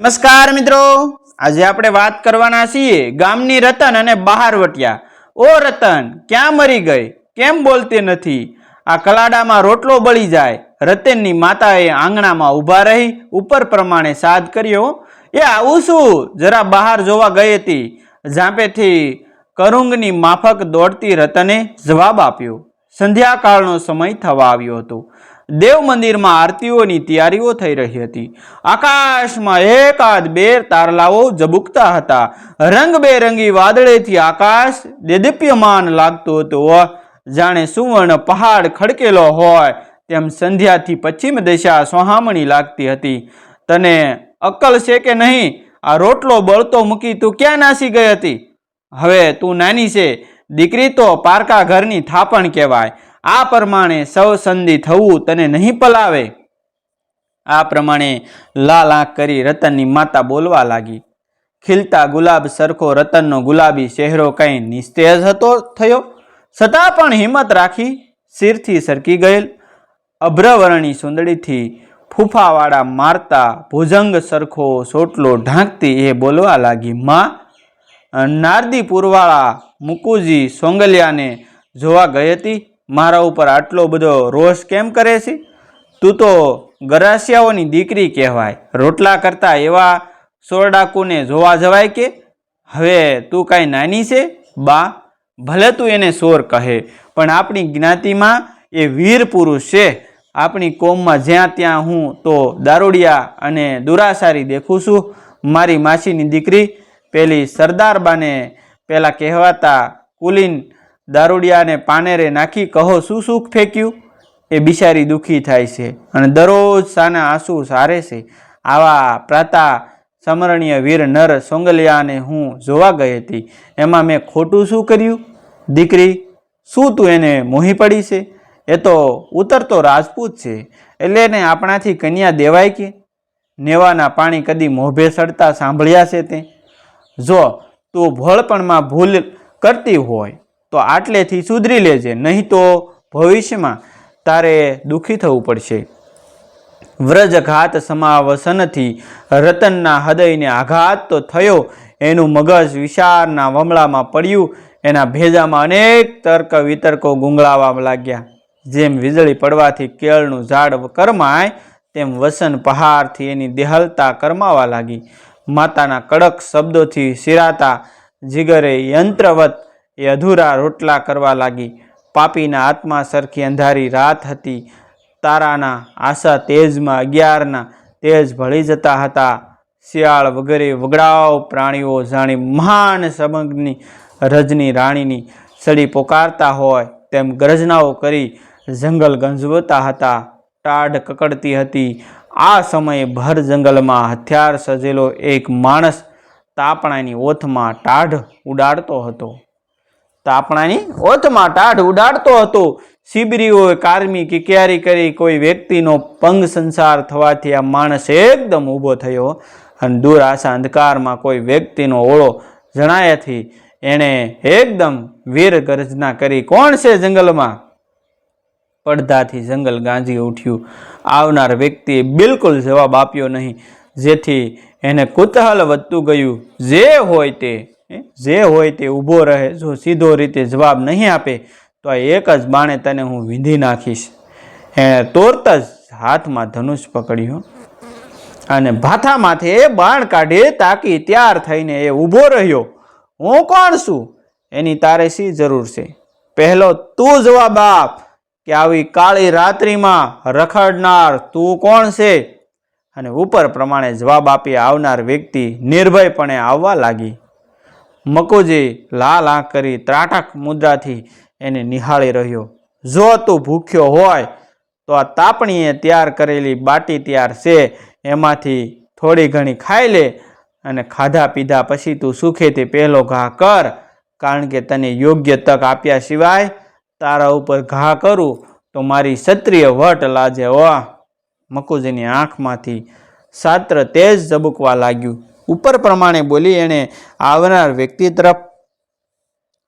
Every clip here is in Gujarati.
નમસ્કાર મિત્રો. આજે આપણે વાત કરવાના છીએ ગામની રતન અને બહારવટિયા ઓ રતન, ક્યાં મરી ગઈ? કેમ બોલતી નથી? આ કલાડામાં રોટલો બળી જાય. રતનની માતાએ આંગણામાં ઊભા રહી ઉપર પ્રમાણે સાદ કર્યો. એ આવું શું? જરા બહાર જોવા ગઈ હતી. ઝાંપેથી કરુંગની માફક દોડતી રતને જવાબ આપ્યો. સંધ્યાકાળનો સમય થવા આવ્યો હતો. દેવ મંદિરમાં આરતીઓની તૈયારીઓ થઈ રહી હતી. આકાશમાં એકાદ બે તારલાઓ ઝબુકતા હતા. રંગબેરંગી વાદળેથી આકાશ દેદીપ્યમાન લાગતું હતું. જાણે સુવર્ણ પહાડ ખડકેલો હોય તેમ સંધ્યાથી પશ્ચિમ દિશા સોહામણી લાગતી હતી. તને અક્કલ છે કે નહીં? આ રોટલો બળતો મૂકી તું ક્યાં નાસી ગઈ હતી? હવે તું નાની છે, દીકરી તો પારકા ઘરની થાપણ કહેવાય. આ પ્રમાણે સૌ સંધિ થવું તને નહીં પલાવે. આ પ્રમાણે લાલ આંખ કરી રતનની માતા બોલવા લાગી. ખીલતા ગુલાબ સરખો રતનનો ગુલાબી ચહેરો કંઈ નિસ્તેજ હતો થયો. છતાં પણ હિંમત રાખી શિરથી સરકી ગયેલ. અભ્રવર્ણી સુંદડીથી ફૂફાવાળા મારતા ભુજંગ સરખો સોટલો ઢાંકતી એ બોલવા લાગી, માં નારદી પુરવાળા મુકુજી સોંગલિયાને જોવા ગઈ હતી? મારા ઉપર આટલો બધો રોષ કેમ કરે છે? તું તો ગરાસિયાઓની દીકરી કહેવાય. રોટલા કરતા એવા સોરડાકુને જોવા જવાય કે, હવે તું કાંઈ નાની છે? બા, ભલે તું એને સોર કહે, પણ આપણી જ્ઞાતિમાં એ વીર પુરુષ છે. આપણી કોમમાં જ્યાં ત્યાં હું તો દારૂડિયા અને દુરાસારી દેખું છું. મારી માસીની દીકરી પેલી સરદારબાને પહેલાં કહેવાતા કુલીન દારૂડિયાને પાનેરે નાખી કહો શું સુખ ફેંક્યું? એ બિચારી દુઃખી થાય છે અને દરરોજ સાના આંસુ સારે છે. આવા પ્રાતા સમરણીય વીર નર સોંગલિયાને હું જોવા ગઈ હતી. એમાં મેં ખોટું શું કર્યું? દીકરી, શું તું એને મોહી પડી છે? એ તો ઉતરતો રાજપૂત છે. એટલે એને આપણાથી કન્યા દેવાય કે? નેવાના પાણી કદી મોભે સડતા સાંભળ્યા છે તે? જો તું ભોળપણમાં ભૂલ કરતી હોય તો આટલેથી સુધરી લેજે, નહીં તો ભવિષ્યમાં તારે દુઃખી થવું પડશે. વ્રજઘાત સમાવસનથી રતનના હૃદયને આઘાત તો થયો, એનું મગજ વિશાળના વમળામાં પડ્યું, એના ભેજામાં અનેક તર્ક વિતર્કો ગુંગળાવા લાગ્યા. જેમ વીજળી પડવાથી કેળનું ઝાડ કરમાય, તેમ વસન પહાડથી એની દેહલતા કરમાવા લાગી. માતાના કડક શબ્દોથી શિરાતા, જીગરે યંત્રવત એ અધૂરા રોટલા કરવા લાગી. પાપીના આત્મા સરખી અંધારી રાત હતી. તારાના આશા તેજમાં અગિયારના તેજ ભળી જતા હતા. શિયાળ વગેરે વગડાવ પ્રાણીઓ જાણી મહાન સમગ્રની રજની રાણીની સડી પોકારતા હોય તેમ ગરજનાઓ કરી જંગલ ગંજવતા હતા. ટાઢ કકડતી હતી. આ સમયે ભર જંગલમાં હથિયાર સજેલો એક માણસ તાપણાની ઓથમાં ટાઢ ઉડાડતો હતો. તાપણાની ઓથમાં ટાઢ ઉડાડતો હતો. શિબરીઓએ કારમી કિકિયારી કરી કોઈ વ્યક્તિનો પંગ સંસાર થવાથી આ માણસ એકદમ ઊભો થયો અને દૂર આશા અંધકારમાં કોઈ વ્યક્તિનો ઓળો જણાયાથી એણે એકદમ વીર ગર્જના કરી, કોણ છે જંગલમાં? પડદાથી જંગલ ગાંજી ઉઠ્યું. આવનાર વ્યક્તિએ બિલકુલ જવાબ આપ્યો નહીં. જેથી એને કુતહલ વધતું ગયું. જે હોય તે જે હોય તે ઊભો રહે, જો સીધો રીતે જવાબ નહીં આપે, તો આ એક જ બાણે તને હું વીંધી નાખીશ. એણે તોરત જ હાથમાં ધનુષ પકડ્યો અને ભાથામાંથી એ બાણ કાઢી તાકી તૈયાર થઈને એ ઊભો રહ્યો. હું કોણ છું? એની તારે શી જરૂર છે? પહેલો તું જવાબ આપ કે આવી કાળી રાત્રિમાં રખડનાર તું કોણ છે? અને ઉપર પ્રમાણે જવાબ આપી આવનાર વ્યક્તિ નિર્ભયપણે આવવા લાગી. મકુજી લાલ આંખ કરી ત્રાટક મુદ્રાથી એને નિહાળી રહ્યો. જો તું ભૂખ્યો હોય, તો આ તાપણીએ તૈયાર કરેલી બાટી તૈયાર છે. એમાંથી થોડી ઘણી ખાઈ લે અને ખાધા પીધા પછી તું સુખેથી પહેલો ઘા કર, કારણ કે તને યોગ્ય તક આપ્યા સિવાય તારા ઉપર ઘા કરું તો મારી ક્ષત્રિય વટ લાજે વાહ મકુજીની આંખમાંથી સાત્ર તેજ ઝબુકવા લાગ્યું. ઉપર પ્રમાણે બોલી એણે આવનાર વ્યક્તિ તરફ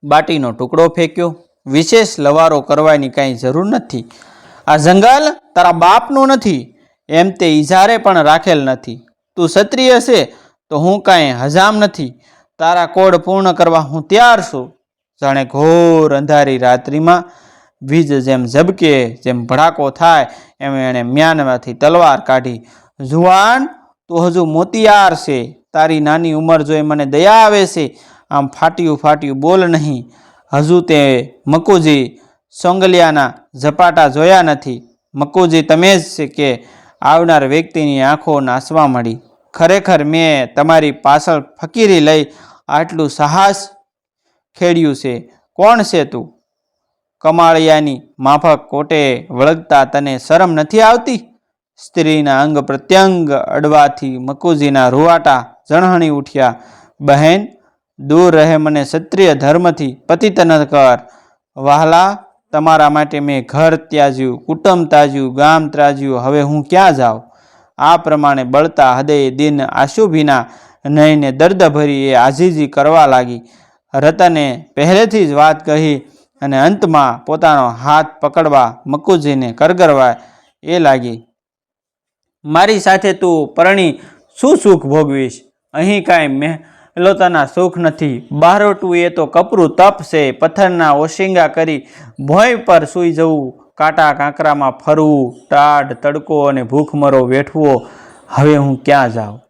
બાટીનો ટુકડો ફેંક્યો. વિશેષ લવારો કરવાની કાંઈ જરૂર નથી. આ જંગલ તારા બાપનું નથી, એમ તે ઇજારે પણ રાખેલ નથી. તું ક્ષત્રિય છે, તો હું કાંઈ હજામ નથી. તારા કોડ પૂર્ણ કરવા હું તૈયાર છું. જાણે ઘોર અંધારી રાત્રિમાં વીજ જેમ ઝબકે, જેમ ભડાકો થાય, એમ એણે મ્યાનમાંથી તલવાર કાઢી. જુવાન, તું હજુ મોતિયાર છે. તારી નાની ઉંમર જોઈ મને દયા આવે છે, આમ ફાટ્યું ફાટ્યું બોલ નહીં. હજુ તે મકુજી સોંગલિયાના ઝપાટા જોયા નથી. મકુજી તમે જ છે કે આવનાર વ્યક્તિની આંખો નાસવા મળી. ખરેખર મેં તમારી પાછળ ફકીરી લઈ આટલું સાહસ ખેડ્યું છે. કોણ છે તું? કમાળિયાની માફક કોટે વળગતા તને શરમ નથી આવતી? સ્ત્રીના અંગ પ્રત્યંગ અડવાથી મકુજીના રૂવાટા જણહણી ઉઠ્યા. બહેન, દૂર રહે મને ક્ષત્રિય ધર્મથી પતિત ન કર વહાલા, તમારા માટે મેં ઘર ત્યાજ્યું, કુટુંબ ત્યાજ્યું, ગામ ત્યાજ્યું. હવે હું ક્યાં જાઉં? આ પ્રમાણે બળતા હૃદય દિન આશુભીના નહીંને દર્દ ભરી એ આજીજી કરવા લાગી. રતને પહેલેથી જ વાત કહી અને અંતમાં પોતાનો હાથ પકડવા મકુજીને કરગરવા એ લાગી. મારી સાથે તું પરણી શું સુખ ભોગવીશ? અહીં કાંઈ મહેલોતાના સુખ નથી. બારોટવું એ તો કપરું તપ છે પથ્થરના ઓશિંગા કરી ભોય પર સૂઈ જવું, કાંટા કાંકરામાં ફરવું, ટાઢ તડકો અને ભૂખમરો વેઠવો. હવે હું ક્યાં જાઉં?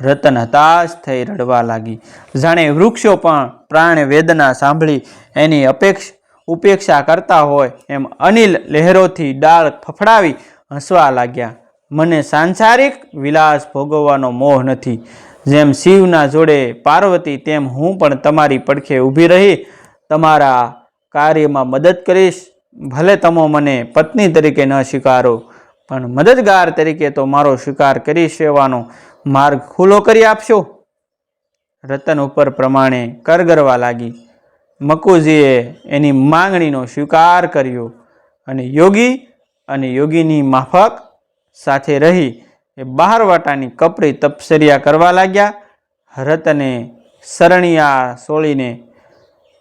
રતન હતાશ થઈ રડવા લાગી. જાણે વૃક્ષો પણ પ્રાણ વેદના સાંભળી એની અપેક્ષ ઉપેક્ષા કરતા હોય એમ અનિલ લહેરોથી ડાળ ફફડાવી હસવા લાગ્યા. મને સાંસારિક વિલાસ ભોગવવાનો મોહ નથી. જેમ શિવના જોડે પાર્વતી, તેમ હું પણ તમારી પડખે ઊભી રહી, તમારા કાર્યમાં મદદ કરીશ. ભલે તમે મને પત્ની તરીકે ન સ્વીકારો, પણ મદદગાર તરીકે તો મારો સ્વીકાર કરી સેવાનો માર્ગ ખુલ્લો કરી આપશો. રતન ઉપર પ્રમાણે કરગરવા લાગી. મકુજીએ એની માંગણીનો સ્વીકાર કર્યો અને યોગી અને યોગીની માફક સાથે રહી. એ બહારવાટાની કપરી તપસરિયા કરવા લાગ્યા. રતને સરણિયા સોળીને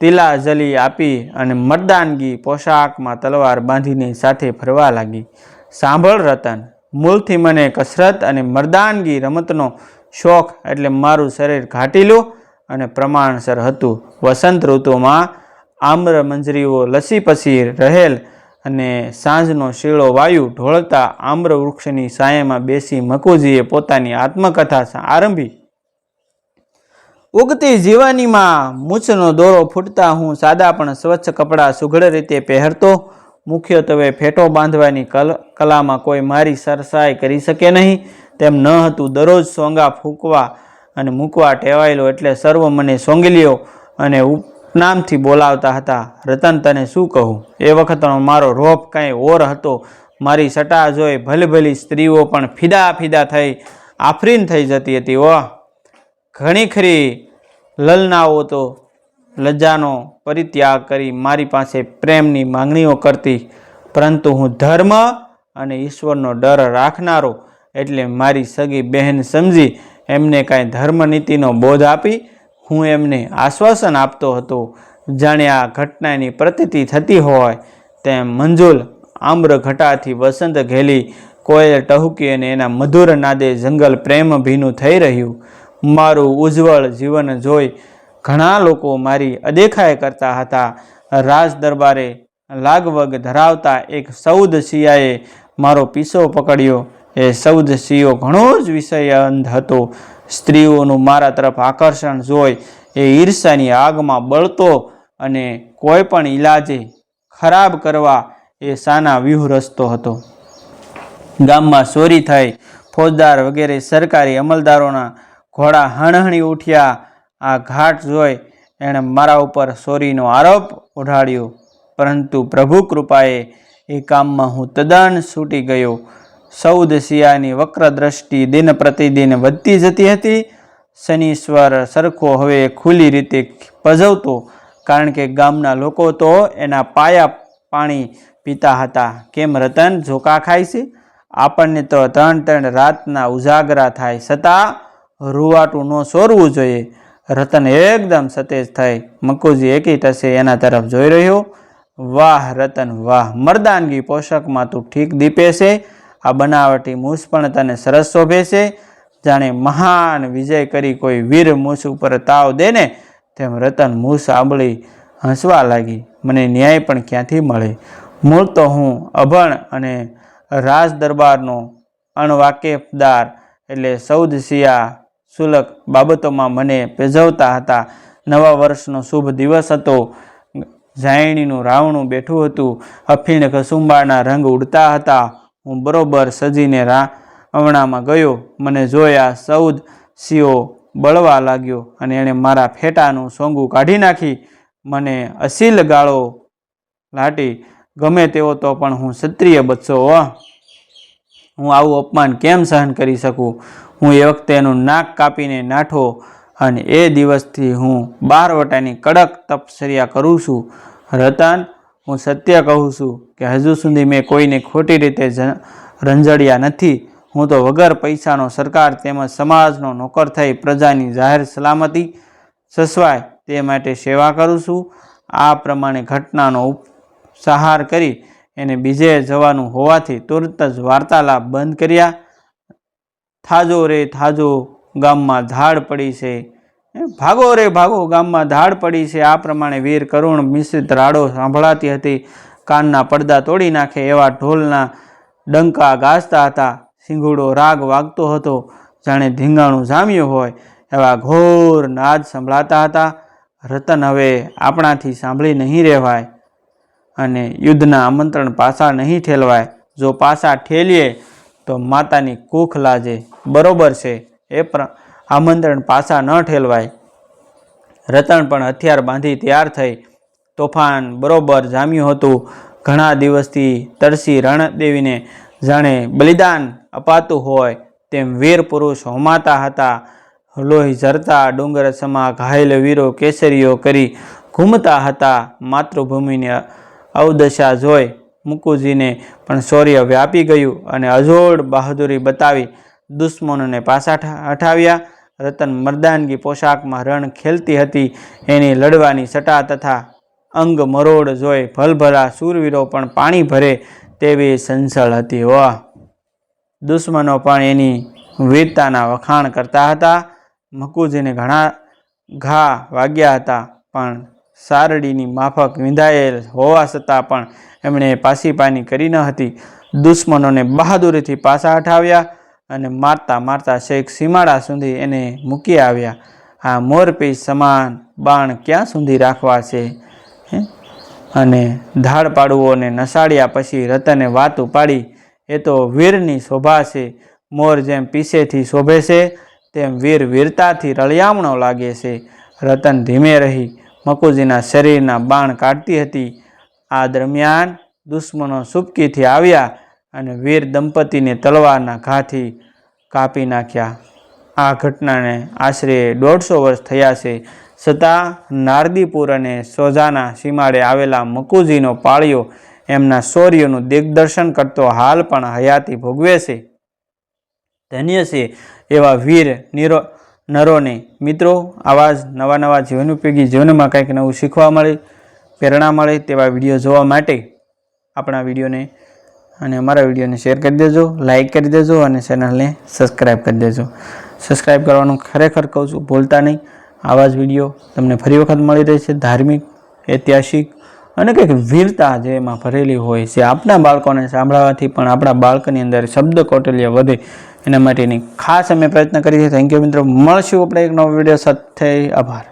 તિલા જલી આપી અને મર્દાનગી પોશાકમાં તલવાર બાંધીને સાથે ફરવા લાગી. સાંભળ રતન, મૂળથી મને કસરત અને મર્દાનગી રમતનો શોખ એટલે મારું શરીર ઘાટીલું અને પ્રમાણસર હતું. વસંત ઋતુમાં આમ્ર મંજરીઓ લસી પસી રહેલ અને સાંજનો શીળો વાયુ ઢોળતા આમ્ર વૃક્ષની સાયામાં બેસી મકુજીએ પોતાની આત્મકથા આરંભી. ઉગતી જીવાનીમાં મૂછનો દોરો ફૂટતા હું સાદા પણ સ્વચ્છ કપડાં સુઘડ રીતે પહેરતો, મુખ્યત્વે ફેટો બાંધવાની કલ કલામાં કોઈ મારી સરસાઈ કરી શકે નહીં, તેમ ન હતું દરરોજ સોંગા ફૂંકવા અને મૂકવા ટેવાયેલો એટલે સર્વ મને સોંગલીઓ અને ઉપનામથી બોલાવતા હતા. રતન, તને શું કહું? એ વખતનો મારો રોપ કાંઈ ઓર હતો. મારી સટા જોઈ ભલી ભલી સ્ત્રીઓ પણ ફિદા ફિદા થઈ, આફરીન થઈ જતી હતી ઓહ ઘણી ખરી લલનાઓ તો લજ્જાનો પરિત્યાગ કરી મારી પાસે પ્રેમની માંગણીઓ કરતી. પરંતુ હું ધર્મ અને ઈશ્વરનો ડર રાખનારો એટલે મારી સગી બહેન સમજી એમને કાંઈ ધર્મનીતિનો બોધ આપી હું એમને આશ્વાસન આપતો હતો. જાણે આ ઘટનાની પ્રતીતિ થતી હોય તેમ મંજુલ આમ્ર ઘટાથી વસંત ઘેલી કોયલ ટહુકી અને એના મધુર નાદે જંગલ પ્રેમ ભીનું થઈ રહ્યું. મારું ઉજ્જવળ જીવન જોઈ ઘણા લોકો મારી અદેખાઈ કરતા હતા. રાજ દરબારે લાગવગ ધરાવતા એક સૌદ સિયાએ મારો પીસો પકડ્યો. એ સૌદ સિયો ઘણો જ વિષય અંધ હતો. સ્ત્રીઓનું મારા તરફ આકર્ષણ જોઈ એ ઈર્ષાની આગમાં બળતો અને કોઈ પણ ઈલાજે ખરાબ કરવા એ સાના વ્યૂહ રસ્તો હતો. ગામમાં ચોરી થઈ, ફોજદાર વગેરે સરકારી અમલદારોના ઘોડા હણહણી ઉઠ્યા, આ ઘાટ જોઈ એણે મારા ઉપર ચોરીનો આરોપ ઓઢાડ્યો પરંતુ પ્રભુ કૃપાએ એ કામમાં હું તદ્દન છૂટી ગયો. સૌદ શિયાની વક્ર દ્રષ્ટિ દિન પ્રતિદિન વધતી જતી હતી. શનીશ્વર સરખો હવે ખુલ્લી રીતે પજવતો કારણ કે ગામના લોકો તો એના પાયા પાણી પીતા હતા. કેમ રતન, ઝોકા ખાય છે? આપણને તો ત્રણ ત્રણ રાતના ઉજાગરા થાય, છતાં રૂવાટું ન સોરવું જોઈએ. રતન એકદમ સતેજ થઈ. મકુજી, એકી તસે એના તરફ જોઈ રહ્યો? વાહ રતન, વાહ! મર્દાનગી પોષકમાં તું ઠીક દીપે છે. આ બનાવટી મૂસ પણ તને સરસ શોભે છે. જાણે મહાન વિજય કરી કોઈ વીર મૂછ ઉપર તાવ દે ને તેમ રતન મૂસ આંબળી હસવા લાગી. મને ન્યાય પણ ક્યાંથી મળે? મૂળ તો હું અભણ અને રાજ દરબારનો અણવાકેફદાર એટલે સૌદ સિયા સુલક બાબતોમાં મને પેજવતા હતા. નવા વર્ષનો શુભ દિવસ હતો. જાયણીનું રાવણું બેઠું હતું. અફીણ કસુંબાના રંગ ઉડતા હતા. હું બરોબર સજીને રાવણામાં ગયો. મને જોયા સૌદ સિંહો બળવા લાગ્યો અને એણે મારા ફેટાનું સોંગું કાઢી નાખી. મને અસીલ ગાળો લાટી. ગમે તેવો તો પણ હું ક્ષત્રિય બચશો હો. હું આવું અપમાન કેમ સહન કરી શકું? હું એ વખતે એનું નાક કાપીને નાઠો અને એ દિવસથી હું બાર વટાની કડક તપશ્ચર્યા કરું છું. રતન હું સત્ય કહું છું કે હજુ સુધી મેં કોઈને ખોટી રીતે રંજડ્યા નથી. હું તો વગર પૈસાનો સરકાર તેમજ સમાજનો નોકર થઈ પ્રજાની જાહેર સલામતી સસવાય તે માટે સેવા કરું છું. આ પ્રમાણે ઘટનાનો ઉપસહાર કરી એને બીજે જવાનું હોવાથી તુરત જ વાર્તાલાપ બંધ કર્યા. થાજો રે થાજો, ગામમાં ઝાડ પડી છે. ભાગો રે, ભાગો. ગામમાં ધાડ પડી છે. આ પ્રમાણે વીર કરુણ મિશ્રિત રાડો સાંભળાતી હતી. કાનના પડદા તોડી નાખે એવા ઢોલના ડંકા ગાજતા હતા. સિંગુડો રાગ વાગતો હતો. જાણે ધીંગાણું જામ્યું હોય એવા ઘોર નાદ સંભળાતા હતા. રતન હવે આપણાથી સાંભળી નહીં રહેવાય અને યુદ્ધના આમંત્રણ પાસા નહીં ઠેલવાય. જો પાસા ઠેલીએ તો માતાની કૂખ લાજે. બરોબર છે. એ પ્ર આમંત્રણ પાછા ન ઠેલવાય. રતન પણ હથિયાર બાંધી તૈયાર થઈ. તોફાન બરોબર જામ્યું હતું. ઘણા દિવસથી તરસી રણદેવીને જાણે બલિદાન અપાતું હોય તેમ વીર પુરુષ હોમાતા હતા. લોહી ઝરતા ડુંગર સમા ઘાયલ વીરો કેસરીઓ કરી ઘૂમતા હતા. માતૃભૂમિની અવદશા જોઈ મુકુજીને પણ શૌર્ય વ્યાપી ગયું અને અજોડ બહાદુરી બતાવી દુશ્મનોને પાછા હઠાવ્યા રતન મર્દાનગી પોશાકમાં રણ ખેલતી હતી. એની લડવાની સટા તથા અંગ મરોડ જોઈ ભલભલા સૂરવીરો પણ પાણી ભરે તેવી સંસળ હતી વાહ દુશ્મનો પણ એની વીરતાના વખાણ કરતા હતા. મકુજીને ઘણા ઘા વાગ્યા હતા, પણ સારડીની માફક વિંધાયેલ હોવા છતાં પણ એમણે પાસીપાની કરી ન હતી. દુશ્મનોને બહાદુરીથી પાછા હઠાવ્યા. અને મારતા મારતા શેખ સીમાડા સુધી એને મૂકી આવ્યા. આ મોરપી સમાન બાણ ક્યાં સુધી રાખવા છે? અને ધાડ પાડવોને નસાડ્યા પછી રતને વાત ઉપાડી એ તો વીરની શોભા છે. મોર જેમ પીસેથી શોભે છે, તેમ વીર વીરતાથી રળિયામણો લાગે છે. રતન ધીમે રહી, મકુજીના શરીરના બાણ કાઢતી હતી. આ દરમિયાન દુશ્મનો સુપકીથી આવ્યા અને વીર દંપતીને તલવારના ઘાથી કાપી નાખ્યા. આ ઘટનાને આશરે દોઢસો વર્ષ થયા છે. છતાં નારદીપુર અને સોજાના સીમાડે આવેલા મકુજીનો પાળિયો એમના શૌર્યનું દિગ્દર્શન કરતો હાલ પણ હયાતી ભોગવે છે. ધન્ય છે એવા વીર નિરો, નરોને. મિત્રો, આવા જ નવા નવા જીવન ઉપયોગી જીવનમાં કંઈક નવું શીખવા મળે, પ્રેરણા મળે તેવા વીડિયો જોવા માટે આપણા વિડીયોને અને અમારા વિડીયોને શેર કરી દેજો લાઇક કરી દેજો અને ચેનલને સબસ્ક્રાઈબ કરી દેજો. સબસ્ક્રાઈબ કરવાનું ખરેખર કહું છું, ભૂલતા નહીં. આવા જ વીડિયો તમને ફરી વખત મળી રહેશે. ધાર્મિક, ઐતિહાસિક અને કંઈક વીરતા જે એમાં ભરેલી હોય છે. આપણા બાળકોને સાંભળવાથી પણ આપણા બાળકની અંદર શબ્દ કૌટલ્ય વધે. એના માટેની ખાસ અમે પ્રયત્ન કરીએ થેન્ક યુ મિત્રો. મળશું આપણે એક નવો વીડિયો સાથે. આભાર.